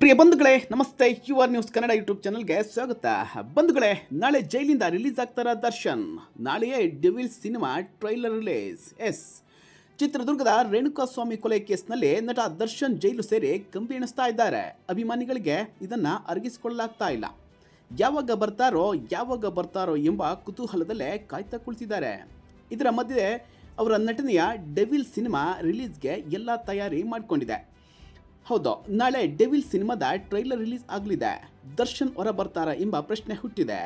ಪ್ರಿಯ ಬಂಧುಗಳೇ, ನಮಸ್ತೆ. U R news Kannada YouTube ಚಾನಲ್ಗೆ ಸ್ವಾಗತ. ಬಂಧುಗಳೇ, ನಾಳೆ ಜೈಲಿಂದ ರಿಲೀಸ್ ಆಗ್ತಾರ ದರ್ಶನ್. ನಾಳೆಯೇ Devil cinema trailer release. Yes. ಚಿತ್ರದುರ್ಗದ ರೇಣುಕಾಸ್ವಾಮಿ ಕೊಲೆ ಕೇಸ್ನಲ್ಲಿ ನಟ ದರ್ಶನ್ ಜೈಲು ಸೇರಿ ಕಂಬಿ ಎಣಿಸ್ತಾ ಇದ್ದಾರೆ. ಅಭಿಮಾನಿಗಳಿಗೆ ಇದನ್ನ ಅರಗಿಸಿಕೊಳ್ಳಲಾಗ್ತಾ ಇಲ್ಲ. ಯಾವಾಗ ಬರ್ತಾರೋ ಯಾವಾಗ ಬರ್ತಾರೋ ಎಂಬ ಕುತೂಹಲದಲ್ಲೇ ಕಾಯ್ತಾ ಕುಳಿತಿದ್ದಾರೆ. ಇದರ ಮಧ್ಯೆ ಅವರ ನಟನೆಯ ಡೆವಿಲ್ ಸಿನಿಮಾ ರಿಲೀಸ್ಗೆ ಎಲ್ಲ ತಯಾರಿ ಮಾಡಿಕೊಂಡಿದೆ. ಹೌದು, ನಾಳೆ ಡೆವಿಲ್ ಸಿನಿಮಾದ ಟ್ರೈಲರ್ ರಿಲೀಸ್ ಆಗಲಿದೆ. ದರ್ಶನ್ ಹೊರ ಬರ್ತಾರಾ ಎಂಬ ಪ್ರಶ್ನೆ ಹುಟ್ಟಿದೆ.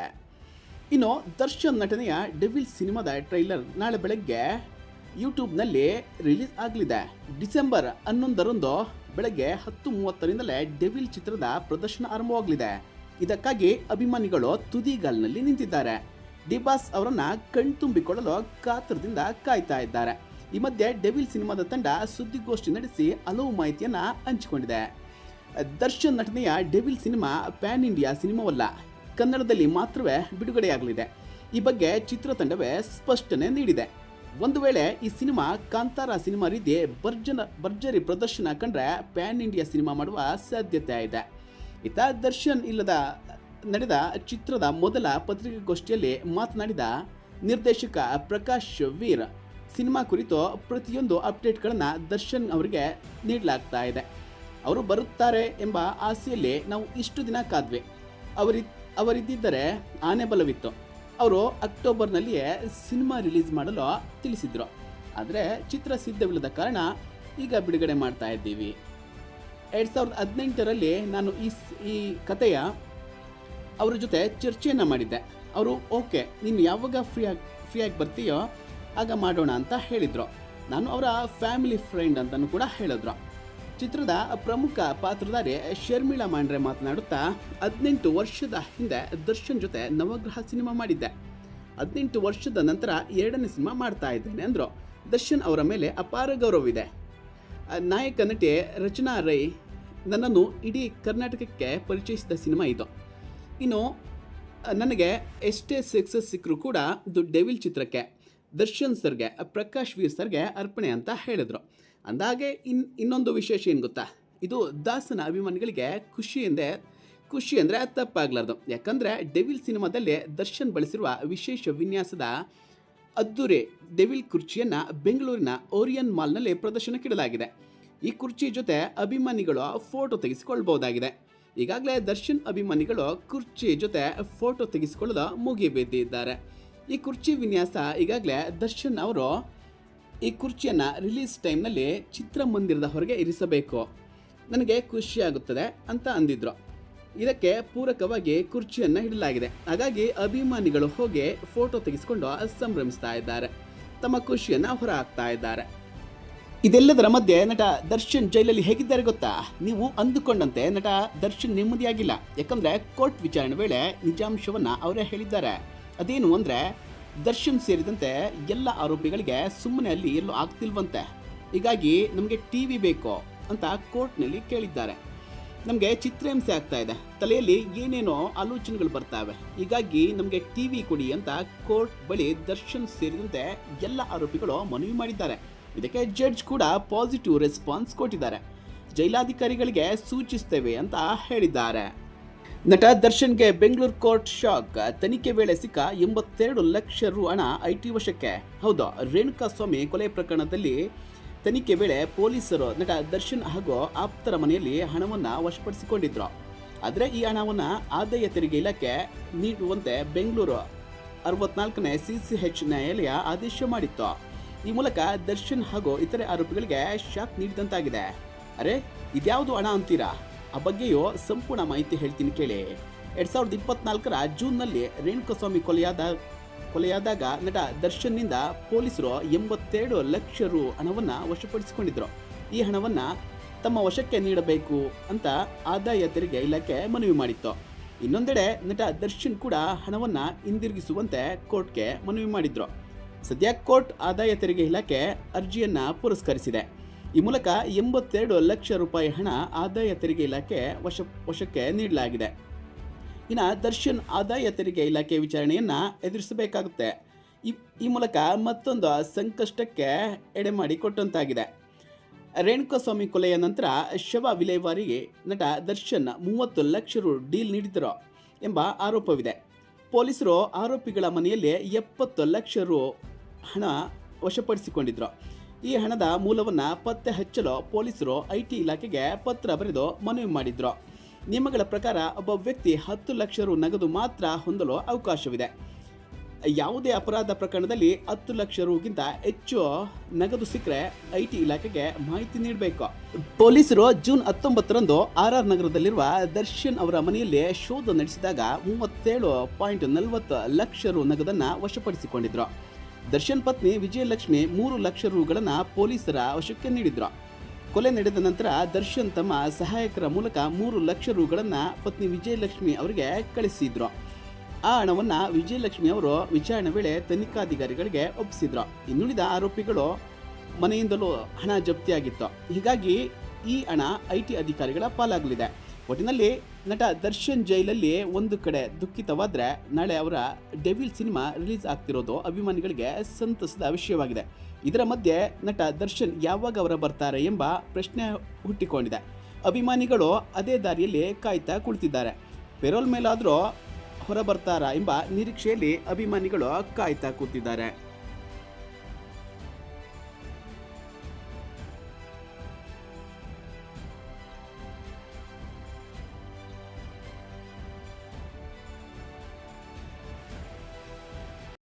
ಇನ್ನು ದರ್ಶನ್ ನಟನೆಯ ಡೆವಿಲ್ ಸಿನಿಮಾದ ಟ್ರೈಲರ್ ನಾಳೆ ಬೆಳಗ್ಗೆ ಯೂಟ್ಯೂಬ್ನಲ್ಲಿ ರಿಲೀಸ್ ಆಗಲಿದೆ. ಡಿಸೆಂಬರ್ ಹನ್ನೊಂದರಂದು ಬೆಳಗ್ಗೆ ಹತ್ತು ಮೂವತ್ತರಿಂದಲೇ ಡೆವಿಲ್ ಚಿತ್ರದ ಪ್ರದರ್ಶನ ಆರಂಭವಾಗಲಿದೆ. ಇದಕ್ಕಾಗಿ ಅಭಿಮಾನಿಗಳು ತುದಿಗಾಲ್ನಲ್ಲಿ ನಿಂತಿದ್ದಾರೆ. ಡಿಬಾಸ್ ಅವರನ್ನು ಕಣ್ತುಂಬಿಕೊಳ್ಳಲು ಕಾತರದಿಂದ ಕಾಯ್ತಾ ಇದ್ದಾರೆ. ಈ ಮಧ್ಯೆ ಡೆವಿಲ್ ಸಿನಿಮಾದ ತಂಡ ಸುದ್ದಿಗೋಷ್ಠಿ ನಡೆಸಿ ಹಲವು ಮಾಹಿತಿಯನ್ನು ಹಂಚಿಕೊಂಡಿದೆ. ದರ್ಶನ್ ನಟನೆಯ ಡೆವಿಲ್ ಸಿನಿಮಾ ಪ್ಯಾನ್ ಇಂಡಿಯಾ ಸಿನಿಮಾವಲ್ಲ, ಕನ್ನಡದಲ್ಲಿ ಮಾತ್ರವೇ ಬಿಡುಗಡೆಯಾಗಲಿದೆ. ಈ ಬಗ್ಗೆ ಚಿತ್ರತಂಡವೇ ಸ್ಪಷ್ಟನೆ ನೀಡಿದೆ. ಒಂದು ವೇಳೆ ಈ ಸಿನಿಮಾ ಕಾಂತಾರ ಸಿನಿಮಾ ರೀತಿ ಭರ್ಜನ, ಭರ್ಜರಿ ಪ್ರದರ್ಶನ ಕಂಡ್ರೆ ಪ್ಯಾನ್ ಇಂಡಿಯಾ ಸಿನಿಮಾ ಮಾಡುವ ಸಾಧ್ಯತೆ ಇದೆ. ಇತಾ ದರ್ಶನ್ ಇಲ್ಲದ ನಡೆದ ಚಿತ್ರದ ಮೊದಲ ಪತ್ರಿಕಾಗೋಷ್ಠಿಯಲ್ಲಿ ಮಾತನಾಡಿದ ನಿರ್ದೇಶಕ ಪ್ರಕಾಶ್ ವೀರ್ ಸಿನಿಮಾ ಕುರಿತು ಪ್ರತಿಯೊಂದು ಅಪ್ಡೇಟ್ಗಳನ್ನು ದರ್ಶನ್ ಅವರಿಗೆ ನೀಡಲಾಗ್ತಾ ಇದೆ. ಅವರು ಬರುತ್ತಾರೆ ಎಂಬ ಆಸೆಯಲ್ಲಿ ನಾವು ಇಷ್ಟು ದಿನ ಕಾದ್ವಿ. ಅವರಿ ಅವರಿದ್ದರೆ ಆನೆ ಬಲವಿತ್ತು. ಅವರು ಅಕ್ಟೋಬರ್ನಲ್ಲಿಯೇ ಸಿನಿಮಾ ರಿಲೀಸ್ ಮಾಡಲು ತಿಳಿಸಿದ್ರು. ಆದರೆ ಚಿತ್ರ ಸಿದ್ಧವಿಲ್ಲದ ಕಾರಣ ಈಗ ಬಿಡುಗಡೆ ಮಾಡ್ತಾ ಇದ್ದೀವಿ. ಎರಡು ಸಾವಿರದ ಹದಿನೆಂಟರಲ್ಲಿ ನಾನು ಈ ಈ ಕಥೆಯ ಅವರ ಜೊತೆ ಚರ್ಚೆಯನ್ನು ಮಾಡಿದ್ದೆ. ಅವರು, ಓಕೆ, ನೀನು ಯಾವಾಗ ಫ್ರೀ ಆಗಿ ಫ್ರೀಯಾಗಿ ಬರ್ತೀಯೋ ಆಗ ಮಾಡೋಣ ಅಂತ ಹೇಳಿದರು. ನಾನು ಅವರ ಫ್ಯಾಮಿಲಿ ಫ್ರೆಂಡ್ ಅಂತಲೂ ಕೂಡ ಹೇಳಿದ್ರು. ಚಿತ್ರದ ಪ್ರಮುಖ ಪಾತ್ರಧಾರಿ ಶರ್ಮಿಳಾ ಮಾಂಡ್ರೆ ಮಾತನಾಡುತ್ತಾ, ಹದಿನೆಂಟು ವರ್ಷದ ಹಿಂದೆ ದರ್ಶನ್ ಜೊತೆ ನವಗ್ರಹ ಸಿನಿಮಾ ಮಾಡಿದ್ದೆ. ಹದಿನೆಂಟು ವರ್ಷದ ನಂತರ ಎರಡನೇ ಸಿನಿಮಾ ಮಾಡ್ತಾ ಇದ್ದೇನೆ ಅಂದರು. ದರ್ಶನ್ ಅವರ ಮೇಲೆ ಅಪಾರ ಗೌರವವಿದೆ ನಾಯಕ, ನಟಿ ರಚನಾ ರೈ ನನ್ನನ್ನು ಇಡೀ ಕರ್ನಾಟಕಕ್ಕೆ ಪರಿಚಯಿಸಿದ ಸಿನಿಮಾ ಇದು. ಇನ್ನು ನನಗೆ ಎಷ್ಟೇ ಸಕ್ಸಸ್ ಸಿಕ್ಕರೂ ಕೂಡ ದು ಡೆವಿಲ್ ಚಿತ್ರಕ್ಕೆ. ದರ್ಶನ್ ಸರ್ಗೆ, ಪ್ರಕಾಶ್ ವೀರ್ ಸರ್ಗೆ ಅರ್ಪಣೆ ಅಂತ ಹೇಳಿದರು. ಅಂದಾಗೆ ಇನ್, ಇನ್ನೊಂದು ವಿಶೇಷ ಏನು ಗೊತ್ತಾ? ಇದು ದಾಸನ ಅಭಿಮಾನಿಗಳಿಗೆ ಖುಷಿ ಎಂದೇ, ಖುಷಿ ಅಂದರೆ ತಪ್ಪಾಗಲಾರ್ದು. ಯಾಕಂದರೆ ಡೆವಿಲ್ ಸಿನಿಮಾದಲ್ಲಿ ದರ್ಶನ್ ಬಳಸಿರುವ ವಿಶೇಷ ವಿನ್ಯಾಸದ ಅದ್ದೂರಿ ಡೆವಿಲ್ ಕುರ್ಚಿಯನ್ನು ಬೆಂಗಳೂರಿನ ಓರಿಯನ್ ಮಾಲ್ನಲ್ಲಿ ಪ್ರದರ್ಶನಕ್ಕಿಡಲಾಗಿದೆ. ಈ ಕುರ್ಚಿ ಜೊತೆ ಅಭಿಮಾನಿಗಳು ಫೋಟೋ ತೆಗೆಸಿಕೊಳ್ಬಹುದಾಗಿದೆ. ಈಗಾಗಲೇ ದರ್ಶನ್ ಅಭಿಮಾನಿಗಳು ಕುರ್ಚಿ ಜೊತೆ ಫೋಟೋ ತೆಗೆಸಿಕೊಳ್ಳಲು ಮುಗಿಬಿದ್ದಿದ್ದಾರೆ. ಈ ಕುರ್ಚಿ ವಿನ್ಯಾಸ ಈಗಾಗಲೇ ದರ್ಶನ್ ಅವರು ಈ ಕುರ್ಚಿಯನ್ನು ರಿಲೀಸ್ ಟೈಮ್ನಲ್ಲಿ ಚಿತ್ರಮಂದಿರದ ಹೊರಗೆ ಇರಿಸಬೇಕು. ನನಗೆ ಖುಷಿಯಾಗುತ್ತದೆ ಅಂತ ಅಂದಿದ್ರು. ಇದಕ್ಕೆ ಪೂರಕವಾಗಿ ಕುರ್ಚಿಯನ್ನು ಇಡಲಾಗಿದೆ. ಹಾಗಾಗಿ ಅಭಿಮಾನಿಗಳು ಹೋಗಿ ಫೋಟೋ ತೆಗೆಸಿಕೊಂಡು ಸಂಭ್ರಮಿಸ್ತಾ ಇದ್ದಾರೆ. ತಮ್ಮ ಖುಷಿಯನ್ನು ಹೊರ ಹಾಕ್ತಾ ಇದ್ದಾರೆ. ಇದೆಲ್ಲದರ ಮಧ್ಯೆ ನಟ ದರ್ಶನ್ ಜೈಲಲ್ಲಿ ಹೇಗಿದ್ದಾರೆ ಗೊತ್ತಾ? ನೀವು ಅಂದುಕೊಂಡಂತೆ ನಟ ದರ್ಶನ್ ನೆಮ್ಮದಿಯಾಗಿಲ್ಲ. ಯಾಕಂದ್ರೆ ಕೋರ್ಟ್ ವಿಚಾರಣೆ ವೇಳೆ ನಿಜಾಂಶವನ್ನ ಅವರೇ ಹೇಳಿದ್ದಾರೆ. ಅದೇನು ಅಂದರೆ ದರ್ಶನ್ ಸೇರಿದಂತೆ ಎಲ್ಲ ಆರೋಪಿಗಳಿಗೆ ಸುಮ್ಮನೆ ಅಲ್ಲಿ ಎಲ್ಲೂ ಆಗ್ತಿಲ್ವಂತೆ. ಹೀಗಾಗಿ ನಮಗೆ ಟಿವಿ ಬೇಕು ಅಂತ ಕೋರ್ಟ್ನಲ್ಲಿ ಕೇಳಿದ್ದಾರೆ. ನಮಗೆ ಚಿತ್ರಹಿಂಸೆ ಆಗ್ತಾ ಇದೆ. ತಲೆಯಲ್ಲಿ ಏನೇನೋ ಆಲೋಚನೆಗಳು ಬರ್ತಾವೆ. ಹೀಗಾಗಿ ನಮಗೆ ಟಿ ವಿ ಕೊಡಿ ಅಂತ ಕೋರ್ಟ್ ಬಳಿ ದರ್ಶನ್ ಸೇರಿದಂತೆ ಎಲ್ಲ ಆರೋಪಿಗಳು ಮನವಿ ಮಾಡಿದ್ದಾರೆ. ಇದಕ್ಕೆ ಜಡ್ಜ್ ಕೂಡ ಪಾಸಿಟಿವ್ ರೆಸ್ಪಾನ್ಸ್ ಕೊಟ್ಟಿದ್ದಾರೆ. ಜೈಲಾಧಿಕಾರಿಗಳಿಗೆ ಸೂಚಿಸ್ತೇವೆ ಅಂತ ಹೇಳಿದ್ದಾರೆ. ನಟ ದರ್ಶನ್ಗೆ ಬೆಂಗಳೂರು ಕೋರ್ಟ್ ಶಾಕ್. ತನಿಖೆ ವೇಳೆ ಸಿಕ್ಕ ಎಂಬತ್ತೆರಡು ಲಕ್ಷ ರು ಹಣ ಐಟಿ ವಶಕ್ಕೆ. ಹೌದು ರೇಣುಕಾಸ್ವಾಮಿ ಕೊಲೆ ಪ್ರಕರಣದಲ್ಲಿ ತನಿಖೆ ವೇಳೆ ಪೊಲೀಸರು ನಟ ದರ್ಶನ್ ಹಾಗೂ ಆಪ್ತರ ಮನೆಯಲ್ಲಿ ಹಣವನ್ನು ವಶಪಡಿಸಿಕೊಂಡಿದ್ರು. ಆದರೆ ಈ ಹಣವನ್ನು ಆದಾಯ ತೆರಿಗೆ ಇಲಾಖೆ ನೀಡುವಂತೆ ಬೆಂಗಳೂರು ಅರವತ್ನಾಲ್ಕನೇ ಸಿ ಸಿ ಎಚ್ ನ್ಯಾಯಾಲಯ ಆದೇಶ ಮಾಡಿತ್ತು. ಈ ಮೂಲಕ ದರ್ಶನ್ ಹಾಗೂ ಇತರೆ ಆರೋಪಿಗಳಿಗೆ ಶಾಕ್ ನೀಡಿದಂತಾಗಿದೆ. ಅರೆ, ಇದ್ಯಾವುದು ಹಣ ಅಂತೀರಾ? ಆ ಬಗ್ಗೆಯೂ ಸಂಪೂರ್ಣ ಮಾಹಿತಿ ಹೇಳ್ತೀನಿ ಕೇಳಿ. ಎರಡ್ ಸಾವಿರದ ಇಪ್ಪತ್ನಾಲ್ಕರ ಜೂನ್ನಲ್ಲಿ ರೇಣುಕಸ್ವಾಮಿ ಕೊಲೆಯಾದ, ಕೊಲೆಯಾದಾಗ ನಟ ದರ್ಶನ್ನಿಂದ ಪೊಲೀಸರು ಎಂಬತ್ತೆರಡು ಲಕ್ಷ ರು ಹಣವನ್ನು ವಶಪಡಿಸಿಕೊಂಡಿದ್ರು. ಈ ಹಣವನ್ನು ತಮ್ಮ ವಶಕ್ಕೆ ನೀಡಬೇಕು ಅಂತ ಆದಾಯ ತೆರಿಗೆ ಇಲಾಖೆ ಮನವಿ ಮಾಡಿತ್ತು. ಇನ್ನೊಂದೆಡೆ ನಟ ದರ್ಶನ್ ಕೂಡ ಹಣವನ್ನು ಹಿಂದಿರುಗಿಸುವಂತೆ ಕೋರ್ಟ್ಗೆ ಮನವಿ ಮಾಡಿದ್ರು. ಸದ್ಯ ಕೋರ್ಟ್ ಆದಾಯ ತೆರಿಗೆ ಇಲಾಖೆ ಅರ್ಜಿಯನ್ನು ಪುರಸ್ಕರಿಸಿದೆ. ಈ ಮೂಲಕ ಎಂಬತ್ತೆರಡು ಲಕ್ಷ ರೂಪಾಯಿ ಹಣ ಆದಾಯ ತೆರಿಗೆ ಇಲಾಖೆ ವಶ, ವಶಕ್ಕೆ ನೀಡಲಾಗಿದೆ. ಇನ್ನು ದರ್ಶನ್ ಆದಾಯ ತೆರಿಗೆ ಇಲಾಖೆ ವಿಚಾರಣೆಯನ್ನು ಎದುರಿಸಬೇಕಾಗುತ್ತೆ. ಈ ಮೂಲಕ ಮತ್ತೊಂದು ಸಂಕಷ್ಟಕ್ಕೆ ಎಡೆ ಮಾಡಿ ಕೊಟ್ಟಂತಾಗಿದೆ. ರೇಣುಕಾಸ್ವಾಮಿ ಕೊಲೆಯ ನಂತರ ಶವ ವಿಲೇವಾರಿಗೆ ನಟ ದರ್ಶನ್ ಮೂವತ್ತು ಲಕ್ಷ ರು ಡೀಲ್ ನೀಡಿದರು ಎಂಬ ಆರೋಪವಿದೆ. ಪೊಲೀಸರು ಆರೋಪಿಗಳ ಮನೆಯಲ್ಲಿ ಎಪ್ಪತ್ತು ಲಕ್ಷ ರು ಹಣ ವಶಪಡಿಸಿಕೊಂಡಿದ್ರು. ಈ ಹಣದ ಮೂಲವನ್ನು ಪತ್ತೆ ಹಚ್ಚಲು ಪೊಲೀಸರು ಐಟಿ ಇಲಾಖೆಗೆ ಪತ್ರ ಬರೆದು ಮನವಿ ಮಾಡಿದ್ರು. ನಿಯಮಗಳ ಪ್ರಕಾರ ಒಬ್ಬ ವ್ಯಕ್ತಿ ಹತ್ತು ಲಕ್ಷ ರು ನಗದು ಮಾತ್ರ ಹೊಂದಲು ಅವಕಾಶವಿದೆ. ಯಾವುದೇ ಅಪರಾಧ ಪ್ರಕರಣದಲ್ಲಿ ಹತ್ತು ಲಕ್ಷ ರುಗಿಂತ ಹೆಚ್ಚು ನಗದು ಸಿಕ್ಕರೆ ಐಟಿ ಇಲಾಖೆಗೆ ಮಾಹಿತಿ ನೀಡಬೇಕು. ಪೊಲೀಸರು ಜೂನ್ ಹತ್ತೊಂಬತ್ತರಂದು ಆರ್ ಆರ್ ನಗರದಲ್ಲಿರುವ ದರ್ಶನ್ ಅವರ ಮನೆಯಲ್ಲಿ ಶೋಧ ನಡೆಸಿದಾಗ ಮೂವತ್ತೇಳು ಪಾಯಿಂಟ್ ನಲವತ್ತು ಲಕ್ಷ ರು ನಗದನ್ನು ವಶಪಡಿಸಿಕೊಂಡಿದ್ರು. ದರ್ಶನ್ ಪತ್ನಿ ವಿಜಯಲಕ್ಷ್ಮಿ ಮೂರು ಲಕ್ಷ ರುಗಳನ್ನು ಪೊಲೀಸರ ವಶಕ್ಕೆ ನೀಡಿದ್ರು. ಕೊಲೆ ನಡೆದ ನಂತರ ದರ್ಶನ್ ತಮ್ಮ ಸಹಾಯಕರ ಮೂಲಕ ಮೂರು ಲಕ್ಷ ರುಗಳನ್ನು ಪತ್ನಿ ವಿಜಯಲಕ್ಷ್ಮಿ ಅವರಿಗೆ ಕಳಿಸಿದ್ರು. ಆ ಹಣವನ್ನು ವಿಜಯಲಕ್ಷ್ಮಿ ಅವರು ವಿಚಾರಣೆ ವೇಳೆ ತನಿಖಾಧಿಕಾರಿಗಳಿಗೆ ಒಪ್ಪಿಸಿದ್ರು. ಇನ್ನುಳಿದ ಆರೋಪಿಗಳು ಮನೆಯಿಂದಲೂ ಹಣ ಜಪ್ತಿಯಾಗಿತ್ತು. ಹೀಗಾಗಿ ಈ ಹಣ ಐ ಟಿ ಅಧಿಕಾರಿಗಳ ಪಾಲಾಗಲಿದೆ. ಒಟ್ಟಿನಲ್ಲಿ ನಟ ದರ್ಶನ್ ಜೈಲಲ್ಲಿ ಒಂದು ಕಡೆ ದುಃಖಿತವಾದರೆ ನಾಳೆ ಅವರ ಡೆವಿಲ್ ಸಿನಿಮಾ ರಿಲೀಸ್ ಆಗ್ತಿರೋದು ಅಭಿಮಾನಿಗಳಿಗೆ ಸಂತಸದ ವಿಷಯವಾಗಿದೆ. ಇದರ ಮಧ್ಯೆ ನಟ ದರ್ಶನ್ ಯಾವಾಗ ಅವರ ಬರ್ತಾರೆ ಎಂಬ ಪ್ರಶ್ನೆ ಹುಟ್ಟಿಕೊಂಡಿದೆ. ಅಭಿಮಾನಿಗಳು ಅದೇ ದಾರಿಯಲ್ಲಿ ಕಾಯ್ತಾ ಕುಳಿತಿದ್ದಾರೆ. ಪೆರೋಲ್ ಮೇಲಾದರೂ ಹೊರ ಬರ್ತಾರಾ ಎಂಬ ನಿರೀಕ್ಷೆಯಲ್ಲಿ ಅಭಿಮಾನಿಗಳು ಕಾಯ್ತಾ ಕೂತಿದ್ದಾರೆ.